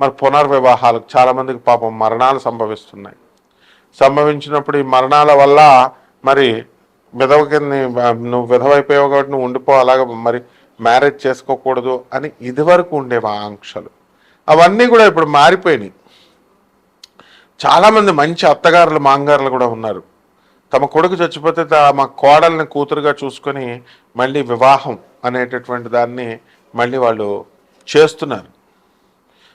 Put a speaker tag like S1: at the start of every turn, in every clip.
S1: మరి పునర్వివాహాలకు చాలామందికి పాపం మరణాలు సంభవిస్తున్నాయి. సంభవించినప్పుడు ఈ మరణాల వల్ల మరి విధవ కింద నువ్వు విధవైపోయావు కాబట్టి నువ్వు ఉండిపో అలాగ మరి మ్యారేజ్ చేసుకోకూడదు అని ఇదివరకు ఉండేవి ఆంక్షలు. అవన్నీ కూడా ఇప్పుడు మారిపోయినాయి. చాలామంది మంచి అత్తగారులు మాంగారులు కూడా ఉన్నారు. తమ కొడుకు చచ్చిపోతే మా కోడల్ని కూతురుగా చూసుకొని మళ్ళీ వివాహం అనేటటువంటి దాన్ని మళ్ళీ వాళ్ళు చేస్తున్నారు.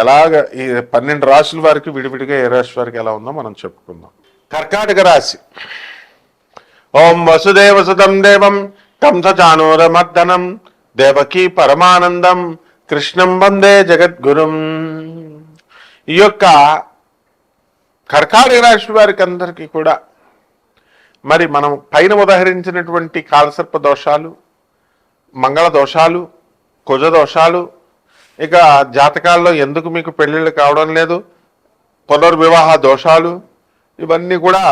S1: ఎలాగ ఈ పన్నెండు రాశుల వారికి విడివిడిగా ఏ రాశి వారికి ఎలా ఉందో మనం చెప్పుకుందాం. కర్కాటక రాశి. ఓం వసుదేవ సుతం దేవం కంసచానూరమర్దనం దేవకీ పరమానందం కృష్ణం వందే జగద్గురుం. ఈ యొక్క కర్కాటక రాశి వారికి అందరికీ కూడా మరి మనం పైన ఉదహరించినటువంటి కాలసర్ప దోషాలు మంగళ దోషాలు కుజ దోషాలు ఇక జాతకాల్లో ఎందుకు మీకు పెళ్ళిళ్ళు కావడం లేదు? పునర్వివాహ దోషాలు? ఇవన్నీ కూడా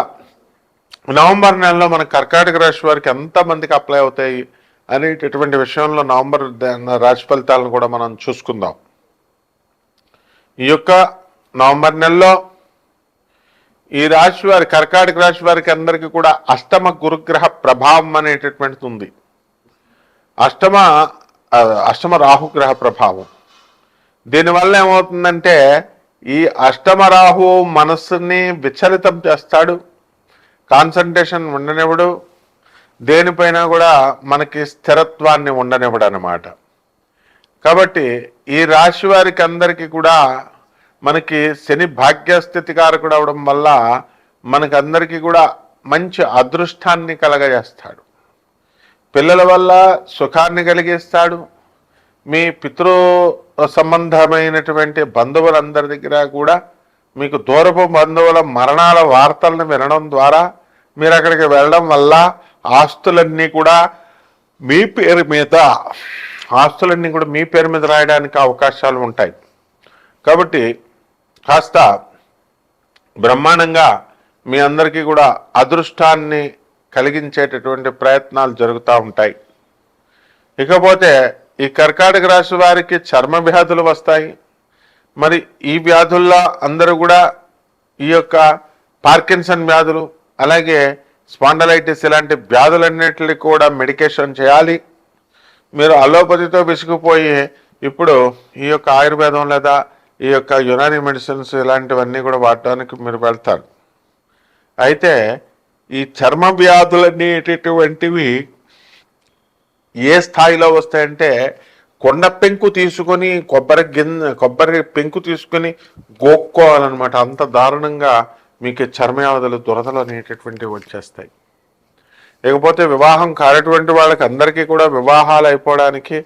S1: నవంబర్ నెలలో మన కర్కాటక రాశి వారికి ఎంతమందికి అప్లై అవుతాయి అనేటటువంటి విషయంలో నవంబర్ రాశి ఫలితాలను కూడా మనం చూసుకుందాం. ఈ యొక్క నవంబర్ నెలలో ఈ రాశి వారి కర్కాటక రాశి వారికి అందరికీ కూడా అష్టమ గురుగ్రహ ప్రభావం అనేటటువంటిది ఉంది. అష్టమ అష్టమ రాహుగ్రహ ప్రభావం. దీనివల్ల ఏమవుతుందంటే ఈ అష్టమరాహు మనస్సుని విచలితం చేస్తాడు. కాన్సన్ట్రేషన్ ఉండనివ్వడు. దేనిపైన కూడా మనకి స్థిరత్వాన్ని ఉండనివ్వడు అనమాట కాబట్టి ఈ రాశి వారికి అందరికీ కూడా మనకి శని భాగ్యస్థితి కారకుడు అవడం వల్ల మనకి అందరికీ కూడా మంచి అదృష్టాన్ని కలగజేస్తాడు. పిల్లల వల్ల సుఖాన్ని కలిగిస్తాడు. మీ పితృ సంబంధమైనటువంటి బంధువులందరి దగ్గర కూడా మీకు దూరపు బంధువుల మరణాల వార్తలను వినడం ద్వారా మీరు అక్కడికి వెళ్ళడం వల్ల ఆస్తులన్నీ కూడా మీ పేరు మీద ఆస్తులన్నీ కూడా మీ పేరు మీద రాయడానికి అవకాశాలు ఉంటాయి. కాబట్టి కాస్త బ్రహ్మాండంగా మీ అందరికీ కూడా అదృష్టాన్ని కలిగించేటటువంటి ప్రయత్నాలు జరుగుతూ ఉంటాయి. ఇకపోతే ఈ కర్కాటక రాశి వారికి చర్మ వ్యాధులు వస్తాయి. మరి ఈ వ్యాధుల్లో అందరూ కూడా ఈ యొక్క పార్కిన్సన్ వ్యాధులు అలాగే స్పాండలైటిస్ ఇలాంటి వ్యాధులన్నింటినీ కూడా మెడికేషన్ చేయాలి. మీరు అలోపతితో విసిగిపోయి ఇప్పుడు ఈ యొక్క ఆయుర్వేదం లేదా ఈ యొక్క యునాని మెడిసిన్స్ ఇలాంటివన్నీ కూడా వాడటానికి మీరు వెళ్తారు. అయితే ఈ చర్మ వ్యాధులు అనేటటువంటివి ఏ స్థాయిలో వస్తాయంటే కొండ పెంకు తీసుకొని కొబ్బరి గిన్నె కొబ్బరి పెంకు తీసుకొని గోక్కోవాలన్నమాట. అంత దారుణంగా మీకు చర్మ దురదలు అనేటటువంటివి వచ్చేస్తాయి. లేకపోతే వివాహం కానటువంటి వాళ్ళకి అందరికీ కూడా వివాహాలు అయిపోవడానికి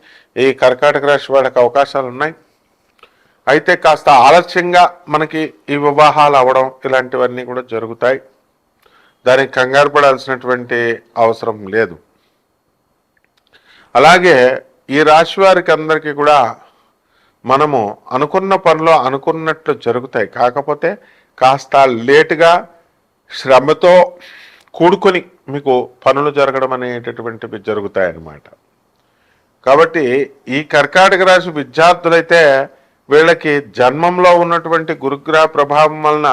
S1: ఈ కర్కాటక రాశి వాళ్ళకి అవకాశాలు ఉన్నాయి. అయితే కాస్త ఆలస్యంగా మనకి ఈ వివాహాలు అవ్వడం ఇలాంటివన్నీ కూడా జరుగుతాయి. దానికి కంగారు పడాల్సినటువంటి అవసరం లేదు. అలాగే ఈ రాశి వారికి అందరికీ కూడా మనము అనుకున్న పనులు అనుకున్నట్లు జరుగుతాయి. కాకపోతే కాస్త లేటుగా శ్రమతో కూడుకొని మీకు పనులు జరగడం అనేటటువంటివి జరుగుతాయి అన్నమాట కాబట్టి ఈ కర్కాటక రాశి విద్యార్థులైతే వీళ్ళకి జన్మంలో ఉన్నటువంటి గురుగ్రహ ప్రభావం వలన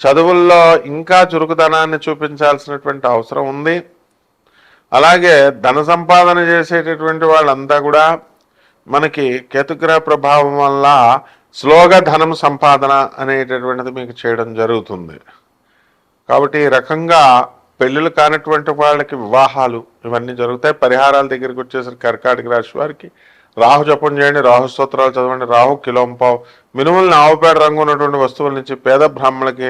S1: చదువుల్లో ఇంకా చురుకుదనాన్ని చూపించాల్సినటువంటి అవసరం ఉంది. అలాగే ధన సంపాదన చేసేటటువంటి వాళ్ళంతా కూడా మనకి కేతుగ్రహ ప్రభావం వల్ల స్లోగా ధనం సంపాదన అనేటటువంటిది మీకు చేయడం జరుగుతుంది. కాబట్టి ఈ రకంగా పెళ్ళిళ్ళు కానటువంటి వాళ్ళకి వివాహాలు ఇవన్నీ జరుగుతాయి. పరిహారాల దగ్గరికి వచ్చేసరికి కర్కాటక రాశి వారికి రాహు జపం చేయండి రాహు స్తోత్రాలు చదవండి రాహు కిలోంపావు మినుములను ఆవుపేడ రంగు ఉన్నటువంటి వస్తువుల నుంచి పేద బ్రాహ్మణులకి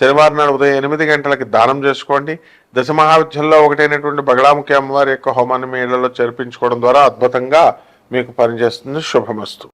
S1: శనివారం నాడు ఉదయం ఎనిమిది గంటలకి దానం చేసుకోండి. దశ మహావిద్యంలో ఒకటైనటువంటి బగడాముఖి అమ్మవారి యొక్క హోమాన్ని మీ ఇళ్ళలో చేర్పించుకోవడం ద్వారా అద్భుతంగా మీకు పనిచేస్తుంది. శుభమస్తు.